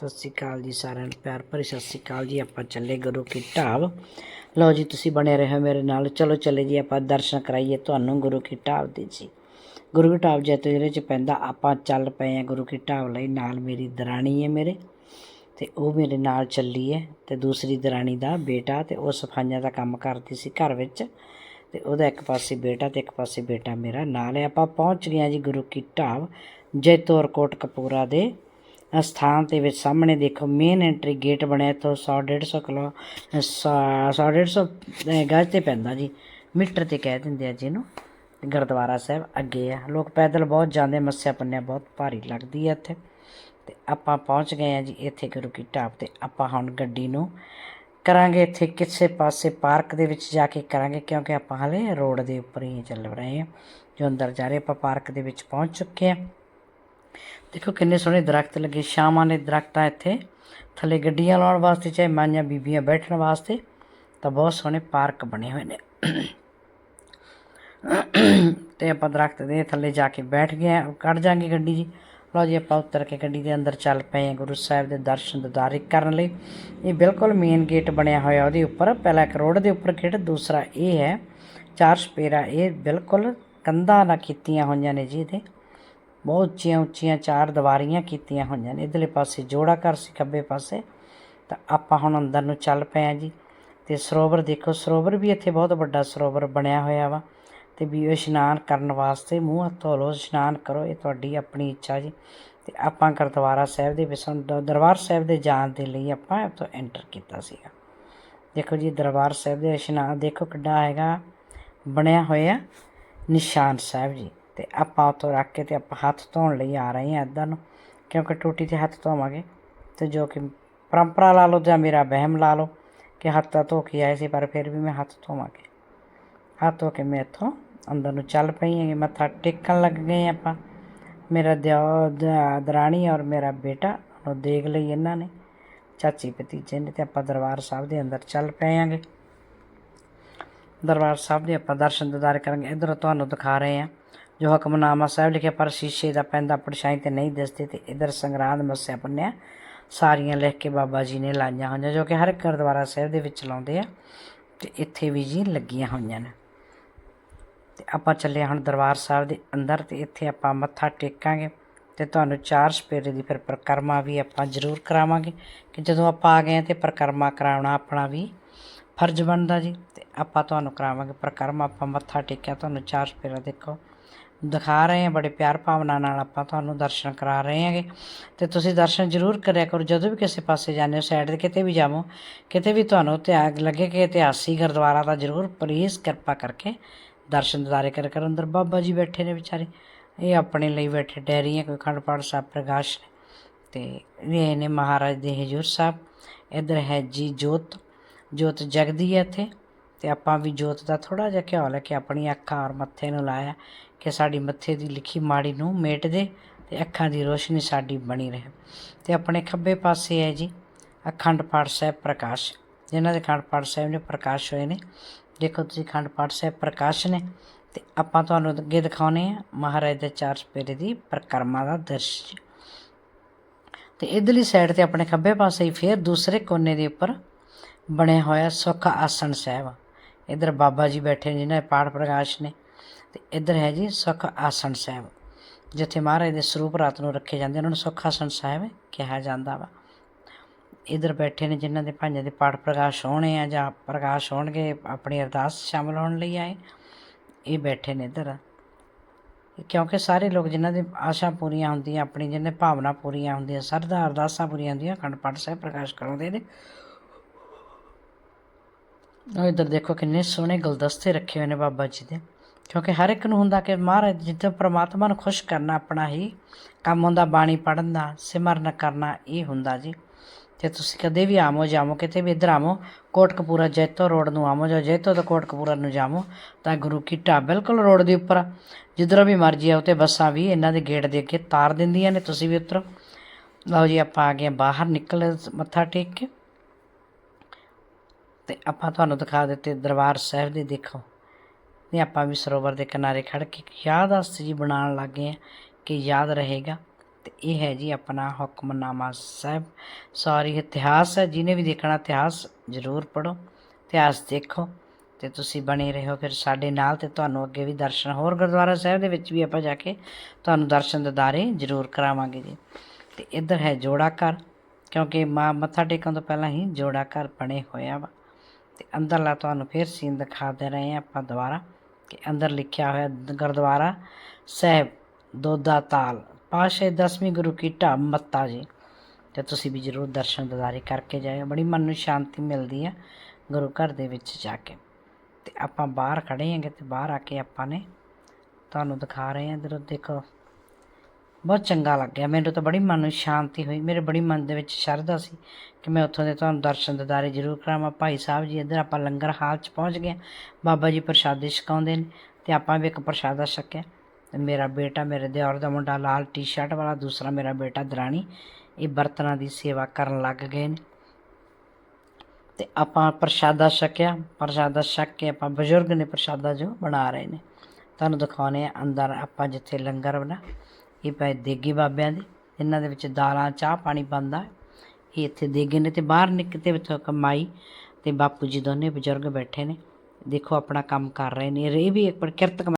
ਸਤਿ ਸ਼੍ਰੀ ਅਕਾਲ ਜੀ ਸਾਰਿਆਂ ਨੂੰ, ਪਿਆਰ ਭਰੀ ਸਤਿ ਸ਼੍ਰੀ ਅਕਾਲ ਜੀ। ਆਪਾਂ ਚੱਲੇ ਗੁਰੂ ਕੀ ਢਾਬ। ਲਓ ਜੀ, ਤੁਸੀਂ ਬਣੇ ਰਹੋ ਮੇਰੇ ਨਾਲ। ਚਲੋ, ਚੱਲੇ ਜੀ, ਆਪਾਂ ਦਰਸ਼ਨ ਕਰਾਈਏ ਤੁਹਾਨੂੰ ਗੁਰੂ ਕੀ ਢਾਬ ਦੇ ਜੀ। ਗੁਰੂ ਕੀ ਢਾਬ ਜੈਤੋ ਜ਼ਿਲ੍ਹੇ ਚ ਪੈਂਦਾ, ਆਪਾਂ ਚੱਲ ਪਏ ਆ ਗੁਰੂ ਕੀ ਢਾਬ ਲਈ। ਨਾਲ ਮੇਰੀ ਦਰਾਣੀ ਹੈ ਮੇਰੇ, ਤੇ ਉਹ ਮੇਰੇ ਨਾਲ ਚੱਲੀ ਹੈ, ਤੇ ਦੂਸਰੀ ਦਰਾਣੀ ਦਾ ਬੇਟਾ ਤੇ ਉਹ ਸਫਾਈਆਂ ਦਾ ਕੰਮ ਕਰਦੀ ਸੀ ਘਰ ਵਿੱਚ, ਤੇ ਉਹਦਾ ਇੱਕ ਪਾਸੇ ਬੇਟਾ ਤੇ ਇੱਕ ਪਾਸੇ ਬੇਟਾ ਮੇਰਾ ਨਾਲ ਹੈ। ਆਪਾਂ ਪਹੁੰਚ ਗਏ ਹਾਂ ਜੀ ਗੁਰੂ ਕੀ ਢਾਬ ਜੈਤੋਰ ਕੋਟ ਕਪੂਰਾ ਦੇ ਸਥਾਨ ਦੇ ਵਿੱਚ ਸਾਹਮਣੇ ਦੇਖੋ ਮੇਨ ਐਂਟਰੀ ਗੇਟ ਬਣਿਆ ਤੋਂ 100 150 ਕਿਲੋ 100 150 ਗਜ ਤੇ ਪੈਂਦਾ ਜੀ, ਮੀਟਰ ਤੇ ਕਹਿ ਦਿੰਦੇ ਆ ਜਿਹਨੂੰ ਗੁਰਦੁਆਰਾ ਸਾਹਿਬ ਅੱਗੇ ਆ। ਲੋਕ ਪੈਦਲ ਬਹੁਤ ਜਾਂਦੇ, ਮੱਸਿਆ ਪੰਨਿਆ ਬਹੁਤ ਭਾਰੀ ਲੱਗਦੀ ਆ ਇੱਥੇ। ਤੇ ਆਪਾਂ ਪਹੁੰਚ ਗਏ ਆ ਜੀ ਇੱਥੇ ਗੁਰੂ ਕੀ ਢਾਬ ਤੇ। ਆਪਾਂ ਹੁਣ ਗੱਡੀ ਨੂੰ ਕਰਾਂਗੇ ਇੱਥੇ ਕਿਸੇ ਪਾਸੇ ਪਾਰਕ ਦੇ ਵਿੱਚ ਜਾ ਕੇ ਕਰਾਂਗੇ, ਕਿਉਂਕਿ ਆਪਾਂ ਹਲੇ ਰੋਡ ਦੇ ਉੱਪਰ ਹੀ ਚੱਲ ਰਹੇ ਹਾਂ ਜੋ ਅੰਦਰ ਜਾ ਰਹੇ, ਆਪਾਂ ਪਾਰਕ ਦੇ ਵਿੱਚ ਪਹੁੰਚ ਚੁੱਕੇ ਹਾਂ ਦੇਖੋ ਕਿੰਨੇ ਸੋਹਣੇ ਦਰਖਤ ਲੱਗੇ ਸ਼ਾਮਾਂ ਦੇ ਦਰਖਤਾਂ ਇੱਥੇ। ਥੱਲੇ ਗੱਡੀਆਂ ਲਾਉਣ ਵਾਸਤੇ ਚਾਹੇ ਮਾਈਆਂ ਬੀਬੀਆਂ ਬੈਠਣ ਵਾਸਤੇ ਤਾਂ ਬਹੁਤ ਸੋਹਣੇ ਪਾਰਕ ਬਣੇ ਹੋਏ ਨੇ। ਤੇ ਆਪਾਂ ਦਰਖਤ ਦੇ ਥੱਲੇ ਜਾ ਕੇ ਬੈਠ ਗਏ ਹਾਂ, ਕੱਢ ਜਾਾਂਗੇ ਗੱਡੀ ਜੀ। ਲਓ ਜੀ ਆਪਾਂ ਉਤਰ ਕੇ ਗੱਡੀ ਦੇ ਅੰਦਰ ਚੱਲ ਪਏ ਹਾਂ ਗੁਰੂ ਸਾਹਿਬ ਦੇ ਦਰਸ਼ਨ ਦਿਦਾਰੇ ਕਰਨ ਲਈ। ਇਹ ਬਿਲਕੁਲ ਮੇਨ ਗੇਟ ਬਣਿਆ ਹੋਇਆ ਉਹਦੇ ਉੱਪਰ। ਪਹਿਲਾ ਇੱਕ ਰੋਡ ਦੇ ਉੱਪਰ ਗੇਟ ਦੂਸਰਾ ਇਹ ਹੈ ਚਾਰ ਸਪੇਰਾ। ਇਹ ਬਿਲਕੁਲ ਕੰਧਾਂ ਨਾਲ ਕੀਤੀਆਂ ਹੋਈਆਂ ਨੇ ਜੀ ਇਹਦੇ। ਬਹੁਤ ਉੱਚੀਆਂ ਉੱਚੀਆਂ ਚਾਰ ਦੀਵਾਰੀਆਂ ਕੀਤੀਆਂ ਹੋਈਆਂ ਨੇ। ਇਧਰਲੇ ਪਾਸੇ ਜੋੜਾ ਘਰ ਸੀ, ਖੱਬੇ ਪਾਸੇ। ਤਾਂ ਆਪਾਂ ਹੁਣ ਅੰਦਰ ਨੂੰ ਚੱਲ ਪਏ ਆ ਜੀ। ਤੇ ਸਰੋਵਰ ਦੇਖੋ, ਸਰੋਵਰ ਵੀ ਇੱਥੇ ਬਹੁਤ ਵੱਡਾ ਸਰੋਵਰ ਬਣਿਆ ਹੋਇਆ ਵਾ। ਤੇ ਵੀ ਇਸ਼ਨਾਨ ਕਰਨ ਵਾਸਤੇ ਮੂੰਹ ਹੱਥ ਧੋ ਲਓ, ਇਸ਼ਨਾਨ ਕਰੋ, ਇਹ ਤੁਹਾਡੀ ਆਪਣੀ ਇੱਛਾ ਜੀ। ਤੇ ਆਪਾਂ ਗੁਰਦੁਆਰਾ ਸਾਹਿਬ ਦੇ ਵਿੱਚ ਦਰਬਾਰ ਸਾਹਿਬ ਦੇ ਜਾਣ ਦੇ ਲਈ ਆਪਾਂ ਇੱਥੋਂ ਐਂਟਰ ਕੀਤਾ ਸੀਗਾ। ਦੇਖੋ ਜੀ, ਦਰਬਾਰ ਸਾਹਿਬ ਦੇ ਇਸ਼ਨਾਨ ਦੇਖੋ ਕਿੱਡਾ ਹੈਗਾ, ਬਣਿਆ ਹੋਇਆ ਨਿਸ਼ਾਨ ਸਾਹਿਬ ਜੀ। ਤੇ ਆਪਾਂ ਉੱਥੋਂ ਰੱਖ ਕੇ ਤੇ ਆਪਾਂ ਹੱਥ ਧੋਣ ਲਈ ਆ ਰਹੇ ਹਾਂ ਇੱਧਰ ਨੂੰ, ਕਿਉਂਕਿ ਟੂਟੀ ਤੇ ਹੱਥ ਧੋਵਾਂਗੇ। ਤੇ ਜੋ ਕਿ ਪਰੰਪਰਾ ਲਾ ਲਓ ਜਾਂ ਮੇਰਾ ਵਹਿਮ ਲਾ ਲਓ ਕਿ ਹੱਥ ਤਾਂ ਧੋ ਕੇ ਆਏ ਸੀ, ਪਰ ਫਿਰ ਵੀ ਮੈਂ ਹੱਥ ਧੋਵਾਂਗੇ। ਹੱਥ ਧੋ ਕੇ ਮੈਂ ਇੱਥੋਂ ਅੰਦਰ ਨੂੰ ਚੱਲ ਪਈ ਹੈਗੀ ਮੱਥਾ ਟੇਕਣ ਲੱਗ ਗਏ ਆਪਾਂ। ਮੇਰਾ ਦਿਓ, ਦ- ਦਰਾਣੀ ਔਰ ਮੇਰਾ ਬੇਟਾ ਉਹ ਦੇਖ ਲਈ ਇਹਨਾਂ ਨੇ। ਚਾਚੀ ਭਤੀਜੇ ਨੇ ਤੇ ਆਪਾਂ ਦਰਬਾਰ ਸਾਹਿਬ ਦੇ ਅੰਦਰ ਚੱਲ ਪਏ ਆਂਗੇ ਦਰਬਾਰ ਸਾਹਿਬ ਦੇ ਆਪਾਂ ਦਰਸ਼ਨ ਦਿਦਾਰ ਕਰਾਂਗੇ। ਇਧਰ ਤੁਹਾਨੂੰ ਦਿਖਾ ਰਹੇ ਹਾਂ। ਜੋ ਹਕਮਨਾਮਾ ਸਾਹਿਬ ਲਿਖਿਆ ਪਰ ਸ਼ੀਸ਼ੇ ਦਾ ਪੈਂਦਾ ਪਰਛਾਈ ਤੇ ਨਹੀਂ ਦਿਸਦੇ ਤੇ ਇਧਰ ਸੰਗਰਾਂਦ ਮੱਸਿਆ ਪੰਨਿਆ। ਸਾਰੀਆਂ ਲਿਖ ਕੇ ਬਾਬਾ ਜੀ ਨੇ ਲਾਈਆਂ ਹੋਈਆਂ ਜੋ ਕਿ ਹਰ ਇੱਕ ਗੁਰਦੁਆਰਾ ਸਾਹਿਬ ਦੇ ਵਿੱਚ ਲਾਉਂਦੇ ਆ ਤੇ ਇੱਥੇ ਵੀ ਜੀ ਲੱਗੀਆਂ ਹੋਈਆਂ ਨੇ। ਤੇ ਆਪਾਂ ਚੱਲੇ ਹੁਣ ਦਰਬਾਰ ਸਾਹਿਬ ਦੇ ਅੰਦਰ ਤੇ ਇੱਥੇ ਆਪਾਂ ਮੱਥਾ ਟੇਕਾਂਗੇ ਤੇ ਤੁਹਾਨੂੰ ਚਾਰ ਸਪੇਰੇ ਦੀ ਫਿਰ ਪ੍ਰਕਰਮਾ ਵੀ ਆਪਾਂ ਜ਼ਰੂਰ ਕਰਾਵਾਂਗੇ ਕਿ ਜਦੋਂ ਆਪਾਂ ਆ ਗਏ ਹਾਂ ਤੇ ਪ੍ਰਕਰਮਾ ਕਰਾਉਣਾ ਆਪਣਾ ਵੀ ਫਰਜ਼ ਬਣਦਾ ਜੀ। ਤੇ ਆਪਾਂ ਤੁਹਾਨੂੰ ਕਰਾਵਾਂਗੇ ਪ੍ਰਕਰਮਾ, ਆਪਾਂ ਮੱਥਾ ਟੇਕਿਆ, ਤੁਹਾਨੂੰ ਚਾਰ ਸਪੇਰਾ ਦੇਖੋ। ਦਿਖਾ ਰਹੇ ਹਾਂ, ਬੜੇ ਪਿਆਰ ਭਾਵਨਾ ਨਾਲ ਆਪਾਂ ਤੁਹਾਨੂੰ ਦਰਸ਼ਨ ਕਰਾ ਰਹੇ ਹਾਂਗੇ। ਤੇ ਤੁਸੀਂ ਦਰਸ਼ਨ ਜ਼ਰੂਰ ਕਰਿਆ ਕਰੋ, ਜਦੋਂ ਵੀ ਕਿਸੇ ਪਾਸੇ ਜਾਂਦੇ ਹੋ ਸਾਈਡ ਤੇ ਕਿਤੇ ਵੀ ਜਾਵੋ, ਕਿਤੇ ਵੀ ਤੁਹਾਨੂੰ ਧਿਆਨ ਲੱਗੇ ਕਿ ਇਤਿਹਾਸੀ ਗੁਰਦੁਆਰਾ ਦਾ ਜ਼ਰੂਰ ਪਲੀਜ਼ ਕਿਰਪਾ ਕਰਕੇ ਦਰਸ਼ਨ ਦਿਦਾਰੇ ਕਰ ਕਰ। ਅੰਦਰ ਬਾਬਾ ਜੀ ਬੈਠੇ ਨੇ ਵਿਚਾਰੇ, ਇਹ ਆਪਣੇ ਲਈ ਬੈਠੇ ਡੈਰੀਆਂ ਕੋਈ ਖੰਡ ਪਾਠ ਸਾਹਿਬ, ਪ੍ਰਕਾਸ਼ ਨੇ। ਤੇ ਇਹ ਨੇ ਮਹਾਰਾਜ ਦੇ ਹਜੂਰ ਸਾਹਿਬ, ਇਧਰ ਹੈ ਜੀ ਜੋਤ ਜੋਤ ਜਗਦੀ ਹੈ ਇੱਥੇ। ਤੇ ਆਪਾਂ ਵੀ ਜੋਤ ਦਾ ਥੋੜਾ ਜਿਹਾ ਘਿਓ ਲੈ ਕੇ ਆਪਣੀ ਅੱਖਾਂ ਔਰ ਮੱਥੇ ਨੂੰ ਲਾਇਆ ਕਿ ਸਾਡੀ ਮੱਥੇ ਦੀ ਲਿਖੀ ਮਾੜੀ ਨੂੰ ਮੇਟ ਦੇ ਤੇ ਅੱਖਾਂ ਦੀ ਰੋਸ਼ਨੀ ਸਾਡੀ ਬਣੀ ਰਹੇ। ਤੇ ਆਪਣੇ ਖੱਬੇ ਪਾਸੇ ਹੈ ਜੀ ਅਖੰਡ ਪਾਠ ਸਾਹਿਬ ਪ੍ਰਕਾਸ਼। ਜਿਨ੍ਹਾਂ ਦੇ ਅਖੰਡ ਪਾਠ ਸਾਹਿਬ ਨੇ ਪ੍ਰਕਾਸ਼ ਹੋਏ ਨੇ। ਦੇਖੋ ਤੁਸੀਂ ਅਖੰਡ ਪਾਠ ਸਾਹਿਬ ਪ੍ਰਕਾਸ਼ ਨੇ ਤੇ ਆਪਾਂ ਤੁਹਾਨੂੰ ਅੱਗੇ ਦਿਖਾਉਨੇ ਆ ਮਹਾਰਾਜ ਦੇ ਚਾਰ ਸਪੇਰੇ ਦੀ ਪ੍ਰਕਰਮਾ ਦਾ ਦਰਸ਼ ਤੇ ਇਧਰਲੀ ਸਾਈਡ ਤੇ ਆਪਣੇ ਖੱਬੇ ਪਾਸੇ ਹੀ ਫਿਰ ਦੂਸਰੇ ਕੋਨੇ ਦੇ ਉੱਪਰ ਬਣਿਆ ਹੋਇਆ ਸੁੱਖ ਆਸਣ ਸਾਹਿਬ। ਇਧਰ ਬਾਬਾ ਜੀ ਬੈਠੇ ਨੇ, ਜਿਨ੍ਹਾਂ ਦੇ ਪਾਠ ਪ੍ਰਕਾਸ਼ ਨੇ। ਤੇ ਇਧਰ ਹੈ ਜੀ ਸੁੱਖ ਆਸਣ ਸਾਹਿਬ। ਜਿੱਥੇ ਮਹਾਰਾਜ ਦੇ ਸਰੂਪ ਰਾਤ ਨੂੰ ਰੱਖੇ ਜਾਂਦੇ ਉਹਨਾਂ ਨੂੰ ਸੁੱਖ ਆਸਣ ਸਾਹਿਬ ਕਿਹਾ ਜਾਂਦਾ ਵਾ। ਇਧਰ ਬੈਠੇ ਨੇ ਜਿਨ੍ਹਾਂ ਦੇ ਭਾਈਆਂ ਦੇ ਪਾਠ ਪ੍ਰਕਾਸ਼ ਹੋਣੇ ਆ, ਜਾਂ ਪ੍ਰਕਾਸ਼ ਹੋਣਗੇ, ਆਪਣੀ ਅਰਦਾਸ ਸ਼ਾਮਲ ਹੋਣ ਲਈ ਆਏ। ਇਹ ਬੈਠੇ ਨੇ ਇਧਰ। ਕਿਉਂਕਿ ਸਾਰੇ ਲੋਕ ਜਿਨ੍ਹਾਂ ਦੀ ਆਸ਼ਾ ਪੂਰੀਆਂ ਹੁੰਦੀਆਂ, ਆਪਣੀ ਜਿਹਨੇ ਭਾਵਨਾ ਪੂਰੀਆਂ ਹੁੰਦੀਆਂ ਸਰਦਾ ਅਰਦਾਸਾਂ ਪੂਰੀਆਂ ਹੁੰਦੀਆਂ, ਅਖੰਡ ਪਾਠ ਸਾਹਿਬ ਪ੍ਰਕਾਸ਼ ਕਰਾਉਂਦੇ ਨੇ ਉਹ ਇੱਧਰ ਦੇਖੋ ਕਿੰਨੇ ਸੋਹਣੇ ਗੁਲਦਸਤੇ ਰੱਖੇ ਹੋਏ ਨੇ ਬਾਬਾ ਜੀ ਦੇ। ਕਿਉਂਕਿ ਹਰ ਇੱਕ ਨੂੰ ਹੁੰਦਾ ਕਿ ਮਹਾਰਾਜ ਜਿੱਦਾਂ ਪ੍ਰਮਾਤਮਾ ਨੂੰ ਖੁਸ਼ ਕਰਨਾ ਆਪਣਾ ਹੀ, ਕੰਮ ਹੁੰਦਾ ਬਾਣੀ ਪੜਨ ਦਾ, ਸਿਮਰਨ ਕਰਨਾ, ਇਹ ਹੁੰਦਾ ਜੀ। ਤੇ ਤੁਸੀਂ ਕਦੇ ਵੀ ਆਮੋ ਜਾਮੋ ਕਿਤੇ ਵੀ ਇੱਧਰ ਆਮੋ ਕੋਟਕਪੂਰਾ ਜੈਤੋ ਰੋਡ ਨੂੰ ਆਮੋ ਜਾਂ ਜੈਤੋ ਤੋਂ ਕੋਟਕਪੂਰਾ ਨੂੰ ਜਾਮੋ ਤਾਂ ਗੁਰੂ ਕੀ ਢਾਬ ਬਿਲਕੁਲ ਰੋਡ ਦੇ ਉੱਪਰ ਜਿੱਧਰੋਂ ਵੀ ਮਰਜ਼ੀ ਆਓ ਤੇ ਬੱਸਾਂ ਵੀ ਇਹਨਾਂ ਦੇ ਗੇਟ ਦੇ ਅੱਗੇ ਤਾਰ ਦਿੰਦੀਆਂ ਨੇ ਤੁਸੀਂ ਵੀ ਉਤਰੋ। ਲਓ ਜੀ, ਆਪਾਂ ਆ ਗਏ ਹਾਂ ਬਾਹਰ, ਨਿਕਲ ਮੱਥਾ ਟੇਕ ਕੇ। ਆਪਾਂ ਤੁਹਾਨੂੰ ਦਿਖਾ ਦਿੱਤੇ ਦਰਬਾਰ ਸਾਹਿਬ ਦੇ ਦੇਖੋ। ਨੇ ਆਪਾਂ ਵੀ ਸਰੋਵਰ ਦੇ ਕਿਨਾਰੇ ਖੜ ਕੇ ਇੱਕ ਯਾਦ ਵਾਸਤੇ ਜੀ ਬਣਾਉਣ ਲੱਗੇ ਆ ਕਿ ਯਾਦ ਰਹੇਗਾ। ਤੇ ਇਹ ਹੈ ਜੀ ਆਪਣਾ ਹੁਕਮਨਾਮਾ ਸਾਹਿਬ। ਸੌਰੀ ਇਤਿਹਾਸ ਹੈ, ਜਿਹਨੇ ਵੀ ਦੇਖਣਾ ਇਤਿਹਾਸ ਜ਼ਰੂਰ ਪੜੋ ਇਤਿਹਾਸ ਦੇਖੋ ਤੇ ਤੁਸੀਂ ਬਣੇ ਰਹੋ ਫਿਰ ਸਾਡੇ ਨਾਲ ਤੇ ਤੁਹਾਨੂੰ ਅੱਗੇ ਵੀ ਦਰਸ਼ਨ ਹੋਰ ਗੁਰਦੁਆਰਾ ਸਾਹਿਬ ਦੇ ਵਿੱਚ ਵੀ ਆਪਾਂ ਜਾ ਕੇ ਤੁਹਾਨੂੰ ਦਰਸ਼ਨ ਦਿਦਾਰੇ ਜ਼ਰੂਰ ਕਰਾਵਾਂਗੇ ਜੀ। ਤੇ ਇੱਧਰ ਹੈ ਜੋੜਾ ਘਰ ਕਿਉਂਕਿ ਮਾਂ, ਮੱਥਾ ਟੇਕਣ ਤੋਂ ਪਹਿਲਾਂ ਹੀ ਜੋੜਾ ਘਰ ਬਣੇ ਹੋਇਆ ਵਾ। ਤੇ ਅੰਦਰਲਾ ਤੁਹਾਨੂੰ ਫਿਰ ਸੀਨ ਦਿਖਾ ਦੇ ਰਹੇ ਹਾਂ ਆਪਾਂ ਦੁਬਾਰਾ ਕਿ ਅੰਦਰ ਲਿਖਿਆ ਹੋਇਆ ਗੁਰਦੁਆਰਾ ਸਾਹਿਬ ਦੋਦਾ ਤਾਲ ਪਾਸ਼ੇ ਦਸਵੀਂ ਗੁਰੂ ਕੀ ਢਾਬ ਮੱਤਾ ਜੀ। ਤੇ ਤੁਸੀਂ ਵੀ ਜ਼ਰੂਰ ਦਰਸ਼ਨ ਦਿਦਾਰੇ ਕਰਕੇ ਜਾਇਓ, ਬੜੀ ਮਨ ਨੂੰ ਸ਼ਾਂਤੀ ਮਿਲਦੀ ਆ ਗੁਰੂ ਘਰ ਦੇ ਵਿੱਚ ਜਾ ਕੇ। ਤੇ ਆਪਾਂ ਬਾਹਰ ਖੜੇ ਹਾਂਗੇ ਤੇ ਬਾਹਰ ਆ ਕੇ ਆਪਾਂ ਨੇ ਤੁਹਾਨੂੰ ਦਿਖਾ ਰਹੇ ਹਾਂ ਇਧਰ ਦੇਖੋ। ਬਹੁਤ ਚੰਗਾ ਲੱਗਿਆ। ਮੈਨੂੰ ਤਾਂ ਬੜੀ ਮਨ ਨੂੰ ਸ਼ਾਂਤੀ ਹੋਈ। ਮੇਰੇ ਬੜੀ ਮਨ ਦੇ ਵਿੱਚ ਸ਼ਰਧਾ ਸੀ ਕਿ ਮੈਂ ਉੱਥੋਂ ਦੇ ਤੁਹਾਨੂੰ ਦਰਸ਼ਨ ਦਿਦਾਰੇ ਜ਼ਰੂਰ ਕਰਾਵਾਂ। ਭਾਈ ਸਾਹਿਬ ਜੀ, ਇੱਧਰ ਆਪਾਂ ਲੰਗਰ ਹਾਲ 'ਚ ਪਹੁੰਚ ਗਏ ਬਾਬਾ ਜੀ ਪ੍ਰਸ਼ਾਦੇ ਛਕਾਉਂਦੇ ਨੇ ਤੇ ਆਪਾਂ ਵੀ ਇੱਕ ਪ੍ਰਸ਼ਾਦਾ ਛਕਿਆ। ਤੇ ਮੇਰਾ ਬੇਟਾ, ਮੇਰੇ ਦਿਓਰ ਦਾ ਮੁੰਡਾ ਲਾਲ ਟੀ-ਸ਼ਰਟ ਵਾਲਾ, ਦੂਸਰਾ ਮੇਰਾ ਬੇਟਾ ਦਰਾਣੀ, ਇਹ ਬਰਤਨਾਂ ਦੀ ਸੇਵਾ ਕਰਨ ਲੱਗ ਗਏ ਨੇ। ਤੇ ਆਪਾਂ ਪ੍ਰਸ਼ਾਦਾ ਛਕਿਆ। ਪ੍ਰਸ਼ਾਦਾ ਛਕ ਕੇ ਆਪਾਂ ਬਜ਼ੁਰਗ ਨੇ ਪ੍ਰਸ਼ਾਦਾ ਜੋ ਬਣਾ ਰਹੇ ਨੇ। ਤੁਹਾਨੂੰ ਦਿਖਾਉਣੇ ਆ ਅੰਦਰ ਆਪਾਂ ਜਿੱਥੇ ਲੰਗਰ ਬਣਾ। ਇਹ ਪਏ ਦੇਗੇ ਬਾਬਿਆਂ ਦੇ। ਇਹਨਾਂ ਦੇ ਵਿੱਚ ਦਾਲਾਂ, ਚਾਹ ਪਾਣੀ ਪਾਉਂਦਾ ਇਹ ਇੱਥੇ ਦੇਗੇ ਨੇ ਤੇ ਬਾਹਰ ਨਿਕਤੇ ਵਿੱਚ ਕਮਾਈ ਤੇ ਬਾਪੂ ਜੀ ਦੋਨੇ ਬਜ਼ੁਰਗ ਬੈਠੇ ਨੇ। ਦੇਖੋ ਆਪਣਾ ਕੰਮ ਕਰ ਰਹੇ ਨੇ। ਇਹ ਵੀ ਇੱਕ ਕਿਰਤ